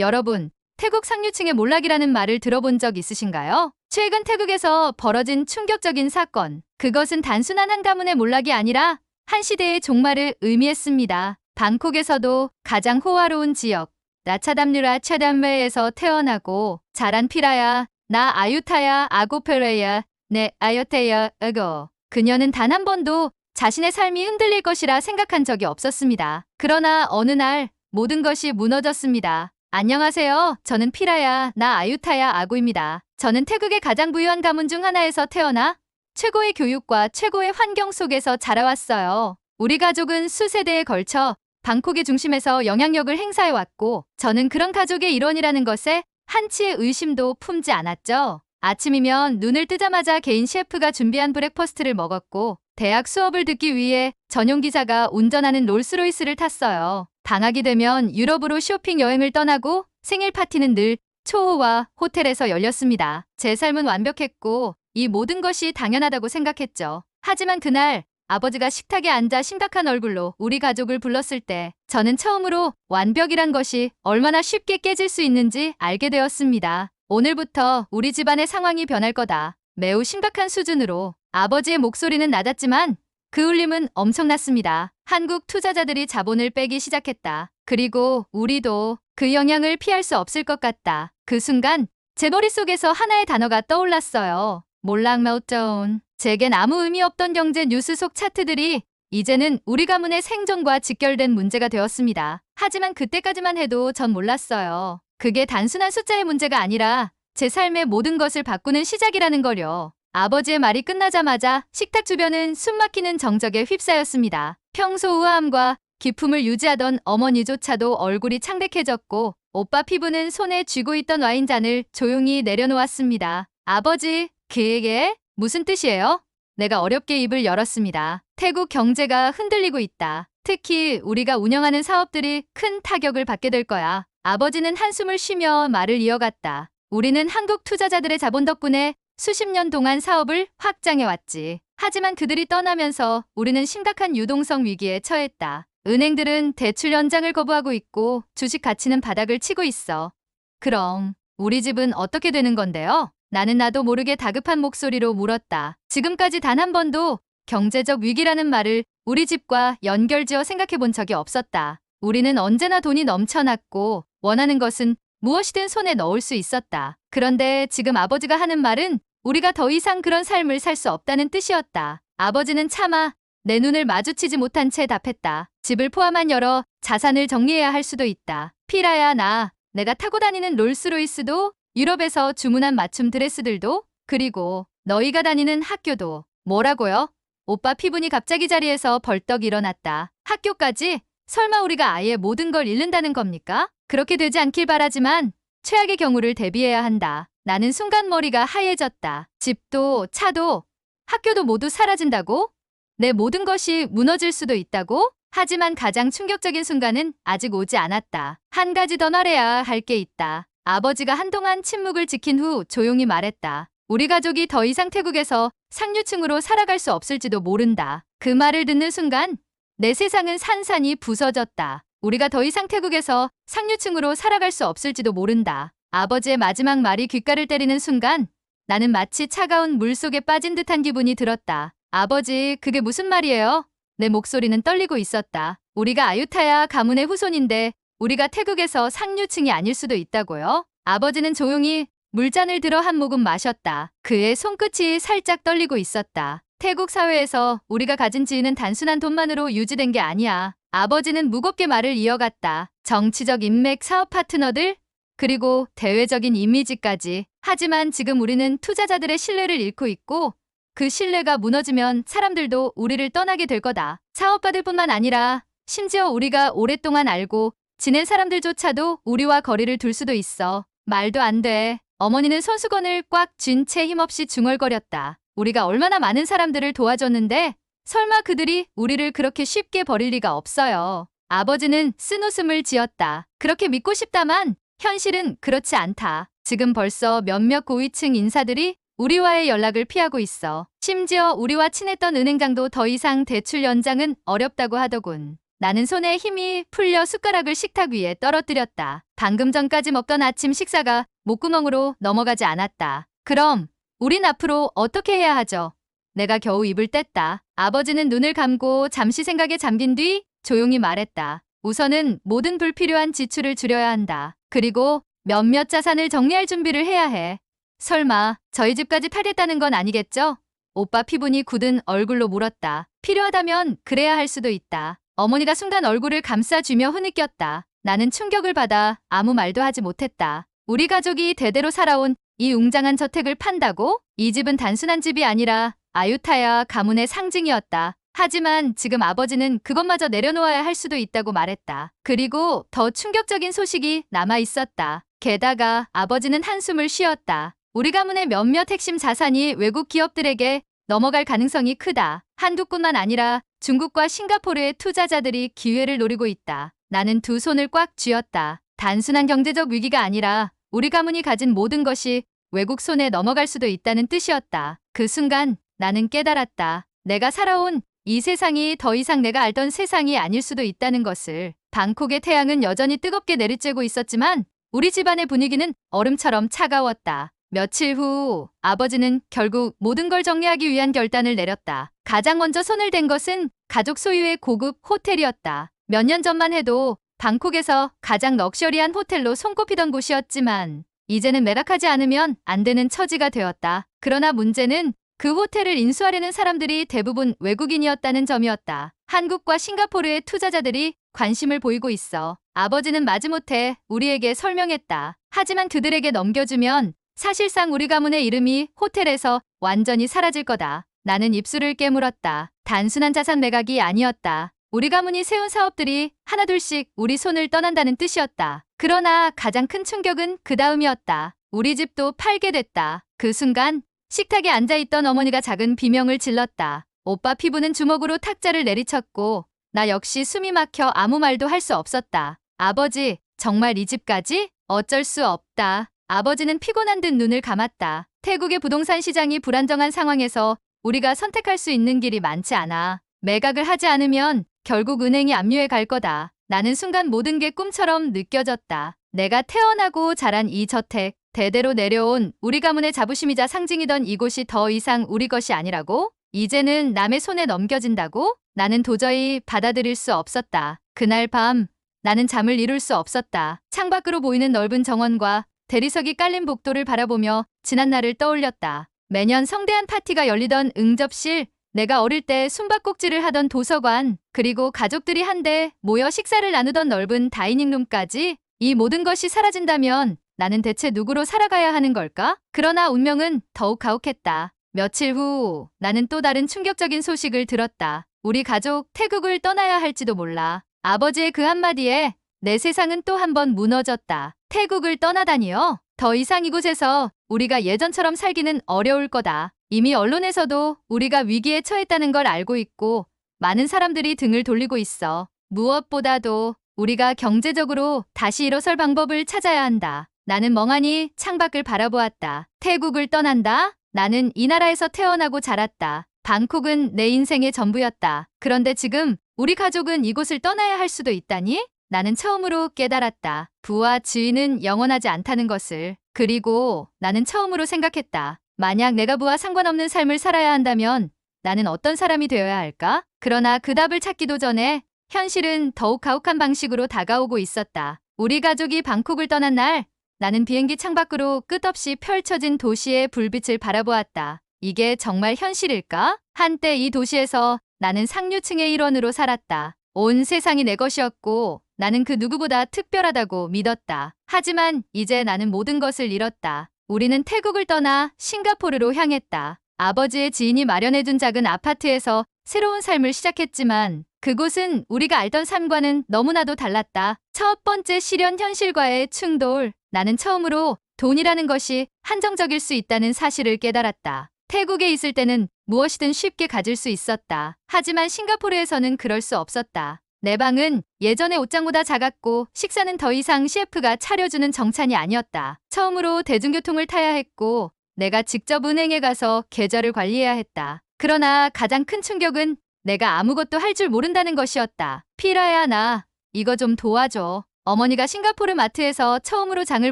여러분, 태국 상류층의 몰락이라는 말을 들어본 적 있으신가요? 최근 태국에서 벌어진 충격적인 사건. 그것은 단순한 한 가문의 몰락이 아니라 한 시대의 종말을 의미했습니다. 방콕에서도 가장 호화로운 지역, 나차담누라 차담웨에서 태어나고 자란 피라야, 나 아유타야 아고페레야, 네 아요테야 어거. 그녀는 단 한 번도 자신의 삶이 흔들릴 것이라 생각한 적이 없었습니다. 그러나 어느 날 모든 것이 무너졌습니다. 안녕하세요. 저는 피라야, 나 아유타야 아구입니다. 저는 태국의 가장 부유한 가문 중 하나에서 태어나 최고의 교육과 최고의 환경 속에서 자라왔어요. 우리 가족은 수세대에 걸쳐 방콕의 중심에서 영향력을 행사해왔고, 저는 그런 가족의 일원이라는 것에 한치의 의심도 품지 않았죠. 아침이면 눈을 뜨자마자 개인 셰프가 준비한 브렉퍼스트를 먹었고, 대학 수업을 듣기 위해 전용 기사가 운전하는 롤스로이스를 탔어요. 방학이 되면 유럽으로 쇼핑 여행을 떠나고 생일 파티는 늘 초호와 호텔에서 열렸습니다. 제 삶은 완벽했고 이 모든 것이 당연하다고 생각했죠. 하지만 그날 아버지가 식탁에 앉아 심각한 얼굴로 우리 가족을 불렀을 때 저는 처음으로 완벽이란 것이 얼마나 쉽게 깨질 수 있는지 알게 되었습니다. 오늘부터 우리 집안의 상황이 변할 거다. 매우 심각한 수준으로 아버지의 목소리는 낮았지만 그 울림은 엄청났습니다. 한국 투자자들이 자본을 빼기 시작했다. 그리고 우리도 그 영향을 피할 수 없을 것 같다. 그 순간 제 머릿속에서 하나의 단어가 떠올랐어요. 몰락 멜트다운. 제겐 아무 의미 없던 경제 뉴스 속 차트들이 이제는 우리 가문의 생존과 직결된 문제가 되었습니다. 하지만 그때까지만 해도 전 몰랐어요. 그게 단순한 숫자의 문제가 아니라 제 삶의 모든 것을 바꾸는 시작이라는 걸요. 아버지의 말이 끝나자마자 식탁 주변은 숨막히는 정적에 휩싸였습니다. 평소 우아함과 기품을 유지하던 어머니조차도 얼굴이 창백해졌고 오빠 피부는 손에 쥐고 있던 와인잔을 조용히 내려놓았습니다. 아버지, 그에게 무슨 뜻이에요? 내가 어렵게 입을 열었습니다. 태국 경제가 흔들리고 있다. 특히 우리가 운영하는 사업들이 큰 타격을 받게 될 거야. 아버지는 한숨을 쉬며 말을 이어갔다. 우리는 한국 투자자들의 자본 덕분에 수십 년 동안 사업을 확장해왔지. 하지만 그들이 떠나면서 우리는 심각한 유동성 위기에 처했다. 은행들은 대출 연장을 거부하고 있고 주식 가치는 바닥을 치고 있어. 그럼 우리 집은 어떻게 되는 건데요? 나는 나도 모르게 다급한 목소리로 물었다. 지금까지 단 한 번도 경제적 위기라는 말을 우리 집과 연결지어 생각해 본 적이 없었다. 우리는 언제나 돈이 넘쳐났고 원하는 것은 무엇이든 손에 넣을 수 있었다. 그런데 지금 아버지가 하는 말은 우리가 더 이상 그런 삶을 살 수 없다는 뜻이었다. 아버지는 차마 내 눈을 마주치지 못한 채 답했다. 집을 포함한 여러 자산을 정리해야 할 수도 있다. 피라야 나 내가 타고 다니는 롤스로이스도 유럽에서 주문한 맞춤 드레스들도 그리고 너희가 다니는 학교도 뭐라고요? 오빠 피부니 갑자기 자리에서 벌떡 일어났다. 학교까지? 설마 우리가 아예 모든 걸 잃는다는 겁니까? 그렇게 되지 않길 바라지만 최악의 경우를 대비해야 한다. 나는 순간 머리가 하얘졌다. 집도 차도 학교도 모두 사라진다고? 내 모든 것이 무너질 수도 있다고? 하지만 가장 충격적인 순간은 아직 오지 않았다. 한 가지 더 말해야 할 게 있다. 아버지가 한동안 침묵을 지킨 후 조용히 말했다. 우리 가족이 더 이상 태국에서 상류층으로 살아갈 수 없을지도 모른다. 그 말을 듣는 순간 내 세상은 산산이 부서졌다. 우리가 더 이상 태국에서 상류층으로 살아갈 수 없을지도 모른다. 아버지의 마지막 말이 귓가를 때리는 순간 나는 마치 차가운 물 속에 빠진 듯한 기분이 들었다. 아버지, 그게 무슨 말이에요? 내 목소리는 떨리고 있었다. 우리가 아유타야 가문의 후손인데 우리가 태국에서 상류층이 아닐 수도 있다고요? 아버지는 조용히 물잔을 들어 한 모금 마셨다. 그의 손끝이 살짝 떨리고 있었다. 태국 사회에서 우리가 가진 지위는 단순한 돈만으로 유지된 게 아니야. 아버지는 무겁게 말을 이어갔다. 정치적 인맥, 사업 파트너들, 그리고 대외적인 이미지까지. 하지만 지금 우리는 투자자들의 신뢰를 잃고 있고 그 신뢰가 무너지면 사람들도 우리를 떠나게 될 거다. 사업가들 뿐만 아니라 심지어 우리가 오랫동안 알고 지낸 사람들조차도 우리와 거리를 둘 수도 있어. 말도 안 돼. 어머니는 손수건을 꽉 쥔 채 힘없이 중얼거렸다. 우리가 얼마나 많은 사람들을 도와줬는데 설마 그들이 우리를 그렇게 쉽게 버릴 리가 없어요. 아버지는 쓴 웃음을 지었다. 그렇게 믿고 싶다만 현실은 그렇지 않다. 지금 벌써 몇몇 고위층 인사들이 우리와의 연락을 피하고 있어. 심지어 우리와 친했던 은행장도 더 이상 대출 연장은 어렵다고 하더군. 나는 손에 힘이 풀려 숟가락을 식탁 위에 떨어뜨렸다. 방금 전까지 먹던 아침 식사가 목구멍으로 넘어가지 않았다. 그럼 우린 앞으로 어떻게 해야 하죠? 내가 겨우 입을 뗐다. 아버지는 눈을 감고 잠시 생각에 잠긴 뒤 조용히 말했다. 우선은 모든 불필요한 지출을 줄여야 한다. 그리고 몇몇 자산을 정리할 준비를 해야 해. 설마 저희 집까지 팔겠다는 건 아니겠죠? 오빠 피부니 굳은 얼굴로 물었다. 필요하다면 그래야 할 수도 있다. 어머니가 순간 얼굴을 감싸쥐며 흐느꼈다. 나는 충격을 받아 아무 말도 하지 못했다. 우리 가족이 대대로 살아온 이 웅장한 저택을 판다고? 이 집은 단순한 집이 아니라 아유타야 가문의 상징이었다. 하지만 지금 아버지는 그것마저 내려놓아야 할 수도 있다고 말했다. 그리고 더 충격적인 소식이 남아 있었다. 게다가 아버지는 한숨을 쉬었다. 우리 가문의 몇몇 핵심 자산이 외국 기업들에게 넘어갈 가능성이 크다. 한국뿐만 아니라 중국과 싱가포르의 투자자들이 기회를 노리고 있다. 나는 두 손을 꽉 쥐었다. 단순한 경제적 위기가 아니라 우리 가문이 가진 모든 것이 외국 손에 넘어갈 수도 있다는 뜻이었다. 그 순간 나는 깨달았다. 내가 살아온 이 세상이 더 이상 내가 알던 세상이 아닐 수도 있다는 것을. 방콕의 태양은 여전히 뜨겁게 내리쬐고 있었지만 우리 집안의 분위기는 얼음처럼 차가웠다. 며칠 후 아버지는 결국 모든 걸 정리하기 위한 결단을 내렸다. 가장 먼저 손을 댄 것은 가족 소유의 고급 호텔이었다. 몇 년 전만 해도 방콕에서 가장 럭셔리한 호텔로 손꼽히던 곳이었지만 이제는 매각하지 않으면 안 되는 처지가 되었다. 그러나 문제는 그 호텔을 인수하려는 사람들이 대부분 외국인이었다는 점이었다. 한국과 싱가포르의 투자자들이 관심을 보이고 있어. 아버지는 마지못해 우리에게 설명했다. 하지만 그들에게 넘겨주면 사실상 우리 가문의 이름이 호텔에서 완전히 사라질 거다. 나는 입술을 깨물었다. 단순한 자산 매각이 아니었다. 우리 가문이 세운 사업들이 하나둘씩 우리 손을 떠난다는 뜻이었다. 그러나 가장 큰 충격은 그 다음이었다. 우리 집도 팔게 됐다. 그 순간 식탁에 앉아있던 어머니가 작은 비명을 질렀다. 오빠 피부는 주먹으로 탁자를 내리쳤고 나 역시 숨이 막혀 아무 말도 할 수 없었다. 아버지, 정말 이 집까지? 어쩔 수 없다. 아버지는 피곤한 듯 눈을 감았다. 태국의 부동산 시장이 불안정한 상황에서 우리가 선택할 수 있는 길이 많지 않아. 매각을 하지 않으면 결국 은행이 압류해 갈 거다. 나는 순간 모든 게 꿈처럼 느껴졌다. 내가 태어나고 자란 이 저택, 대대로 내려온 우리 가문의 자부심이자 상징이던 이곳이 더 이상 우리 것이 아니라고? 이제는 남의 손에 넘겨진다고? 나는 도저히 받아들일 수 없었다. 그날 밤 나는 잠을 이룰 수 없었다. 창밖으로 보이는 넓은 정원과 대리석이 깔린 복도를 바라보며 지난 날을 떠올렸다. 매년 성대한 파티가 열리던 응접실, 내가 어릴 때 숨바꼭질을 하던 도서관, 그리고 가족들이 한데 모여 식사를 나누던 넓은 다이닝룸까지 이 모든 것이 사라진다면 나는 대체 누구로 살아가야 하는 걸까? 그러나 운명은 더욱 가혹했다. 며칠 후 나는 또 다른 충격적인 소식을 들었다. 우리 가족 태국을 떠나야 할지도 몰라. 아버지의 그 한마디에 내 세상은 또 한 번 무너졌다. 태국을 떠나다니요? 더 이상 이곳에서 우리가 예전처럼 살기는 어려울 거다. 이미 언론에서도 우리가 위기에 처했다는 걸 알고 있고 많은 사람들이 등을 돌리고 있어. 무엇보다도 우리가 경제적으로 다시 일어설 방법을 찾아야 한다. 나는 멍하니 창밖을 바라보았다. 태국을 떠난다? 나는 이 나라에서 태어나고 자랐다. 방콕은 내 인생의 전부였다. 그런데 지금 우리 가족은 이곳을 떠나야 할 수도 있다니? 나는 처음으로 깨달았다. 부와 지위는 영원하지 않다는 것을. 그리고 나는 처음으로 생각했다. 만약 내가 부와 상관없는 삶을 살아야 한다면 나는 어떤 사람이 되어야 할까? 그러나 그 답을 찾기도 전에 현실은 더욱 가혹한 방식으로 다가오고 있었다. 우리 가족이 방콕을 떠난 날 나는 비행기 창밖으로 끝없이 펼쳐진 도시의 불빛을 바라보았다. 이게 정말 현실일까? 한때 이 도시에서 나는 상류층의 일원으로 살았다. 온 세상이 내 것이었고 나는 그 누구보다 특별하다고 믿었다. 하지만 이제 나는 모든 것을 잃었다. 우리는 태국을 떠나 싱가포르로 향했다. 아버지의 지인이 마련해준 작은 아파트에서 새로운 삶을 시작했지만 그곳은 우리가 알던 삶과는 너무나도 달랐다. 첫 번째 실현 현실과의 충돌. 나는 처음으로 돈이라는 것이 한정적일 수 있다는 사실을 깨달았다. 태국에 있을 때는 무엇이든 쉽게 가질 수 있었다. 하지만 싱가포르에서는 그럴 수 없었다. 내 방은 예전의 옷장보다 작았고 식사는 더 이상 CF가 차려주는 정찬이 아니었다. 처음으로 대중교통을 타야 했고 내가 직접 은행에 가서 계좌를 관리해야 했다. 그러나 가장 큰 충격은 내가 아무것도 할 줄 모른다는 것이었다. 피라야 나 이거 좀 도와줘. 어머니가 싱가포르 마트에서 처음으로 장을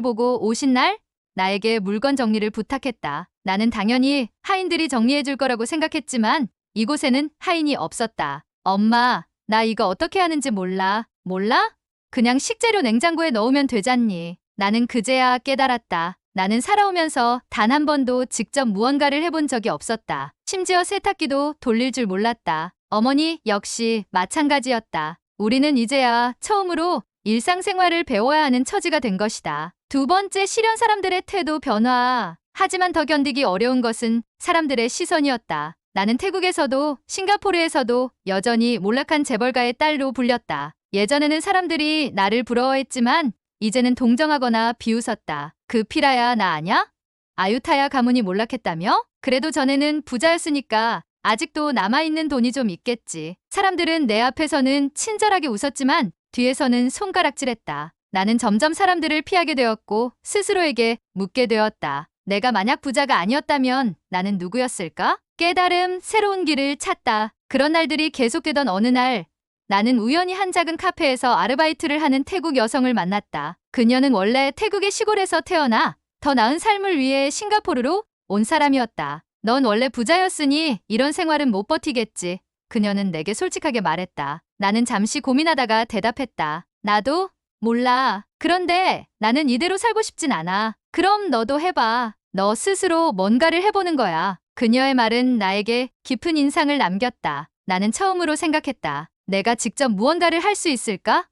보고 오신 날 나에게 물건 정리를 부탁했다. 나는 당연히 하인들이 정리해 줄 거라고 생각했지만 이곳에는 하인이 없었다. 엄마, 나 이거 어떻게 하는지 몰라. 몰라? 그냥 식재료 냉장고에 넣으면 되잖니. 나는 그제야 깨달았다. 나는 살아오면서 단 한 번도 직접 무언가를 해본 적이 없었다. 심지어 세탁기도 돌릴 줄 몰랐다. 어머니 역시 마찬가지였다. 우리는 이제야 처음으로 일상생활을 배워야 하는 처지가 된 것이다. 두 번째 실현 사람들의 태도 변화. 하지만 더 견디기 어려운 것은 사람들의 시선이었다. 나는 태국에서도 싱가포르에서도 여전히 몰락한 재벌가의 딸로 불렸다. 예전에는 사람들이 나를 부러워했지만 이제는 동정하거나 비웃었다. 그 피라야 나 아냐? 아유타야 가문이 몰락했다며? 그래도 전에는 부자였으니까 아직도 남아있는 돈이 좀 있겠지. 사람들은 내 앞에서는 친절하게 웃었지만 뒤에서는 손가락질했다. 나는 점점 사람들을 피하게 되었고 스스로에게 묻게 되었다. 내가 만약 부자가 아니었다면 나는 누구였을까? 깨달음, 새로운 길을 찾다. 그런 날들이 계속되던 어느 날 나는 우연히 한 작은 카페에서 아르바이트를 하는 태국 여성을 만났다. 그녀는 원래 태국의 시골에서 태어나 더 나은 삶을 위해 싱가포르로 온 사람이었다. 넌 원래 부자였으니 이런 생활은 못 버티겠지. 그녀는 내게 솔직하게 말했다. 나는 잠시 고민하다가 대답했다. 나도 몰라. 그런데 나는 이대로 살고 싶진 않아. 그럼 너도 해봐. 너 스스로 뭔가를 해보는 거야. 그녀의 말은 나에게 깊은 인상을 남겼다. 나는 처음으로 생각했다. 내가 직접 무언가를 할 수 있을까?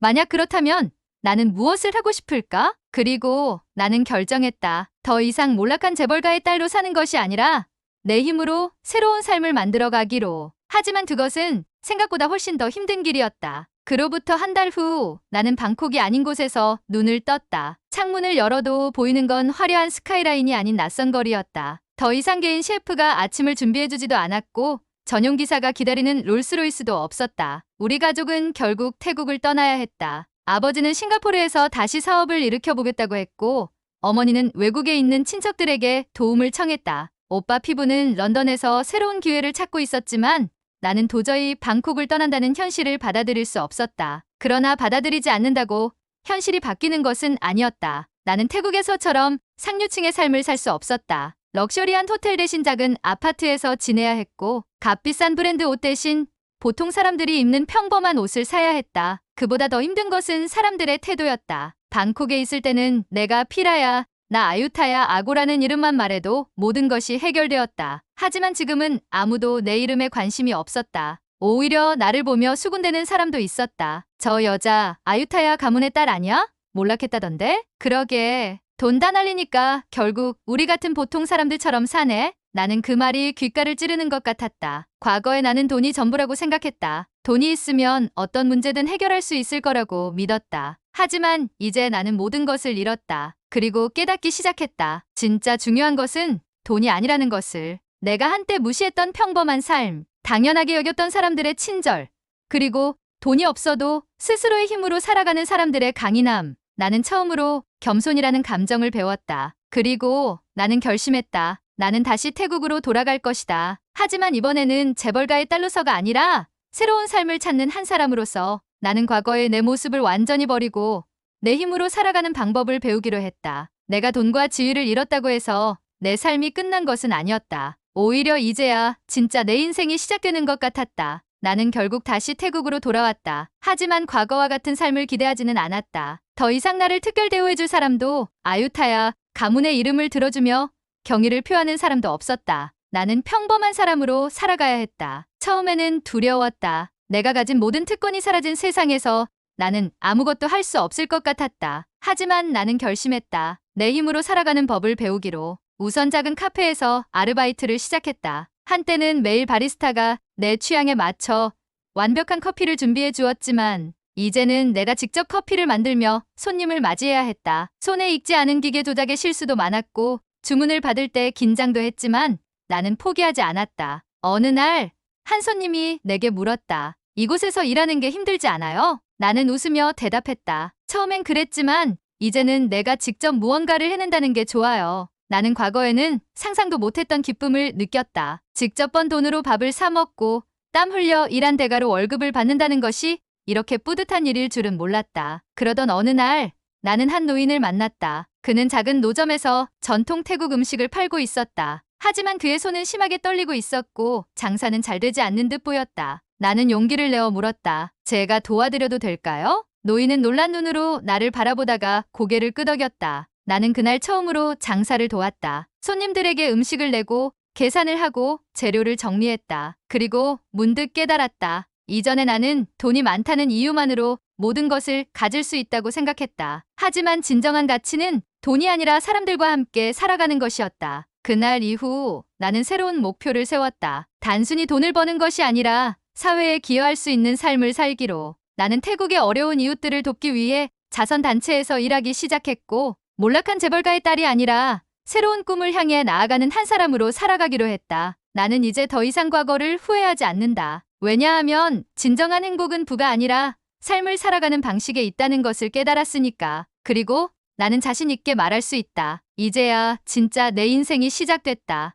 만약 그렇다면 나는 무엇을 하고 싶을까? 그리고 나는 결정했다. 더 이상 몰락한 재벌가의 딸로 사는 것이 아니라 내 힘으로 새로운 삶을 만들어 가기로. 하지만 그것은 생각보다 훨씬 더 힘든 길이었다. 그로부터 한 달 후 나는 방콕이 아닌 곳에서 눈을 떴다. 창문을 열어도 보이는 건 화려한 스카이라인이 아닌 낯선 거리였다. 더 이상 개인 셰프가 아침을 준비해주지도 않았고 전용 기사가 기다리는 롤스로이스도 없었다. 우리 가족은 결국 태국을 떠나야 했다. 아버지는 싱가포르에서 다시 사업을 일으켜보겠다고 했고 어머니는 외국에 있는 친척들에게 도움을 청했다. 오빠 피부는 런던에서 새로운 기회를 찾고 있었지만 나는 도저히 방콕을 떠난다는 현실을 받아들일 수 없었다. 그러나 받아들이지 않는다고 현실이 바뀌는 것은 아니었다. 나는 태국에서처럼 상류층의 삶을 살 수 없었다. 럭셔리한 호텔 대신 작은 아파트에서 지내야 했고 값비싼 브랜드 옷 대신 보통 사람들이 입는 평범한 옷을 사야 했다. 그보다 더 힘든 것은 사람들의 태도였다. 방콕에 있을 때는 내가 피라야, 나 아유타야 아고라는 이름만 말해도 모든 것이 해결되었다. 하지만 지금은 아무도 내 이름에 관심이 없었다. 오히려 나를 보며 수군대는 사람도 있었다. 저 여자 아유타야 가문의 딸 아니야? 몰락했다던데? 그러게. 돈 다 날리니까 결국 우리 같은 보통 사람들처럼 사네. 나는 그 말이 귓가를 찌르는 것 같았다. 과거에 나는 돈이 전부라고 생각했다. 돈이 있으면 어떤 문제든 해결할 수 있을 거라고 믿었다. 하지만 이제 나는 모든 것을 잃었다. 그리고 깨닫기 시작했다. 진짜 중요한 것은 돈이 아니라는 것을. 내가 한때 무시했던 평범한 삶, 당연하게 여겼던 사람들의 친절, 그리고 돈이 없어도 스스로의 힘으로 살아가는 사람들의 강인함. 나는 처음으로 겸손이라는 감정을 배웠다. 그리고 나는 결심했다. 나는 다시 태국으로 돌아갈 것이다. 하지만 이번에는 재벌가의 딸로서가 아니라 새로운 삶을 찾는 한 사람으로서 나는 과거의 내 모습을 완전히 버리고 내 힘으로 살아가는 방법을 배우기로 했다. 내가 돈과 지위를 잃었다고 해서 내 삶이 끝난 것은 아니었다. 오히려 이제야 진짜 내 인생이 시작되는 것 같았다. 나는 결국 다시 태국으로 돌아왔다. 하지만 과거와 같은 삶을 기대하지는 않았다. 더 이상 나를 특별 대우해줄 사람도 아유타야 가문의 이름을 들어주며 경의를 표하는 사람도 없었다. 나는 평범한 사람으로 살아가야 했다. 처음에는 두려웠다. 내가 가진 모든 특권이 사라진 세상에서 나는 아무것도 할 수 없을 것 같았다. 하지만 나는 결심했다. 내 힘으로 살아가는 법을 배우기로. 우선 작은 카페에서 아르바이트를 시작했다. 한때는 매일 바리스타가 내 취향에 맞춰 완벽한 커피를 준비해 주었지만 이제는 내가 직접 커피를 만들며 손님을 맞이해야 했다. 손에 익지 않은 기계 조작의 실수도 많았고 주문을 받을 때 긴장도 했지만 나는 포기하지 않았다. 어느 날 한 손님이 내게 물었다. 이곳에서 일하는 게 힘들지 않아요? 나는 웃으며 대답했다. 처음엔 그랬지만 이제는 내가 직접 무언가를 해낸다는 게 좋아요. 나는 과거에는 상상도 못했던 기쁨을 느꼈다. 직접 번 돈으로 밥을 사 먹고 땀 흘려 일한 대가로 월급을 받는다는 것이 이렇게 뿌듯한 일일 줄은 몰랐다. 그러던 어느 날 나는 한 노인을 만났다. 그는 작은 노점에서 전통 태국 음식을 팔고 있었다. 하지만 그의 손은 심하게 떨리고 있었고 장사는 잘 되지 않는 듯 보였다. 나는 용기를 내어 물었다. 제가 도와드려도 될까요? 노인은 놀란 눈으로 나를 바라보다가 고개를 끄덕였다. 나는 그날 처음으로 장사를 도왔다. 손님들에게 음식을 내고 계산을 하고 재료를 정리했다. 그리고 문득 깨달았다. 이전에 나는 돈이 많다는 이유만으로 모든 것을 가질 수 있다고 생각했다. 하지만 진정한 가치는 돈이 아니라 사람들과 함께 살아가는 것이었다. 그날 이후 나는 새로운 목표를 세웠다. 단순히 돈을 버는 것이 아니라 사회에 기여할 수 있는 삶을 살기로. 나는 태국의 어려운 이웃들을 돕기 위해 자선단체에서 일하기 시작했고, 몰락한 재벌가의 딸이 아니라 새로운 꿈을 향해 나아가는 한 사람으로 살아가기로 했다. 나는 이제 더 이상 과거를 후회하지 않는다. 왜냐하면 진정한 행복은 부가 아니라 삶을 살아가는 방식에 있다는 것을 깨달았으니까. 그리고 나는 자신 있게 말할 수 있다. 이제야 진짜 내 인생이 시작됐다.